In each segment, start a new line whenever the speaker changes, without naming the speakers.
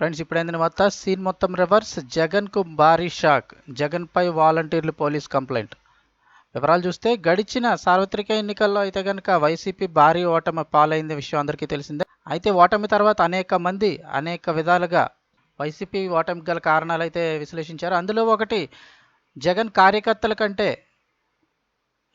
Friends ఇప్పుడైంది వార్త scene మొత్తం reverse జగన్కు భారీ షాక్. జగన్పై వాలంటీర్లు పోలీస్ కంప్లైంట్. వివరాలు చూస్తే గడిచిన సార్వత్రిక ఎన్నికల్లో అయితే కనుక వైసీపీ భారీ ఓటమి పాలైంది విషయం అందరికీ తెలిసిందే. అయితే ఓటమి తర్వాత అనేక మంది అనేక విధాలుగా వైసీపీ ఓటమికి గల కారణాలు అయితే విశ్లేషించారు. అందులో ఒకటి జగన్ కార్యకర్తల కంటే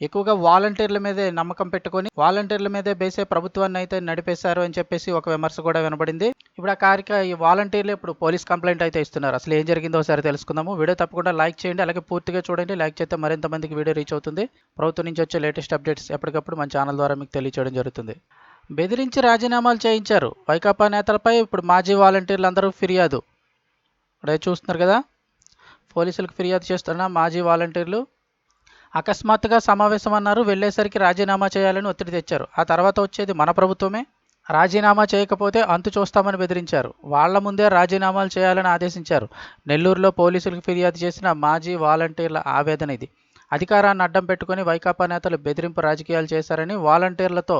ఎక్కువగా వాలంటీర్ల మీదే నమ్మకం పెట్టుకొని వాలంటీర్ల మీదే బేసే ప్రభుత్వాన్ని అయితే నడిపేశారు అని చెప్పేసి ఒక విమర్శ కూడా వినబడింది. ఇప్పుడు ఆ కారిక ఈ వాలంటీర్లు ఇప్పుడు పోలీస్ కంప్లైంట్ అయితే ఇస్తున్నారు. అసలు ఏం జరిగిందో ఒకసారి తెలుసుకుందాము. వీడియో తప్పకుండా లైక్ చేయండి అలాగే పూర్తిగా చూడండి. లైక్ చేస్తే మరింత మందికి వీడియో రీచ్ అవుతుంది. ప్రభుత్వం నుంచి వచ్చే లేటెస్ట్ అప్డేట్స్ ఎప్పటికప్పుడు మన ఛానల్ ద్వారా మీకు తెలియచేయడం జరుగుతుంది. బెదిరించి రాజీనామాలు చేయించారు. వైకాపా నేతలపై ఇప్పుడు మాజీ వాలంటీర్లు అందరూ ఫిర్యాదు. ఇప్పుడే చూస్తున్నారు కదా? పోలీసులకు ఫిర్యాదు చేస్తున్న మాజీ వాలంటీర్లు అకస్మాత్తుగా సమావేశం అన్నారు వెళ్ళేసరికి రాజీనామా చేయాలని ఒత్తిడి తెచ్చారు. ఆ తర్వాత వచ్చేది మన ప్రభుత్వమే. రాజీనామా చేయకపోతే అంతు చూస్తామని బెదిరించారు. వాళ్ళ ముందే రాజీనామాలు చేయాలని ఆదేశించారు. నెల్లూరులో పోలీసులకు ఫిర్యాదు చేసిన మాజీ వాలంటీర్ల ఆవేదన ఇది. అధికారాన్ని అడ్డం పెట్టుకుని వైకాపా నేతలు బెదిరింపు రాజకీయాలు చేశారని వాలంటీర్లతో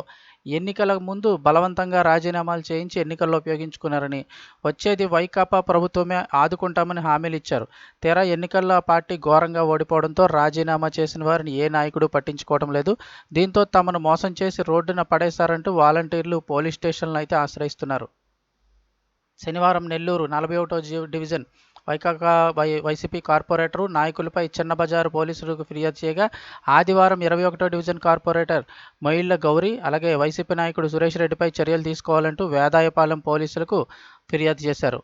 ఎన్నికల ముందు బలవంతంగా రాజీనామాలు చేయించి ఎన్నికల్లో ఉపయోగించుకున్నారని వచ్చేది వైకాపా ప్రభుత్వమే ఆదుకుంటామని హామీలు ఇచ్చారు. తీరా ఎన్నికల్లో పార్టీ ఘోరంగా ఓడిపోవడంతో రాజీనామా చేసిన వారిని ఏ నాయకుడు పట్టించుకోవడం లేదు. దీంతో తమను మోసం చేసి రోడ్డున పడేశారంటూ వాలంటీర్లు పోలీస్ స్టేషన్లను అయితే ఆశ్రయిస్తున్నారు. శనివారం నెల్లూరు నలభై ఒకటో డివిజన్ వైకాక వై వైసీపీ కార్పొరేటరు నాయకులపై చిన్న బజారు పోలీసులకు ఫిర్యాదు చేయగా ఆదివారం ఇరవై ఒకటో డివిజన్ కార్పొరేటర్ మొయిళ్ళ గౌరీ అలాగే వైసీపీ నాయకుడు సురేష్ రెడ్డిపై చర్యలు తీసుకోవాలంటూ వేదాయపాలెం పోలీసులకు ఫిర్యాదు చేశారు.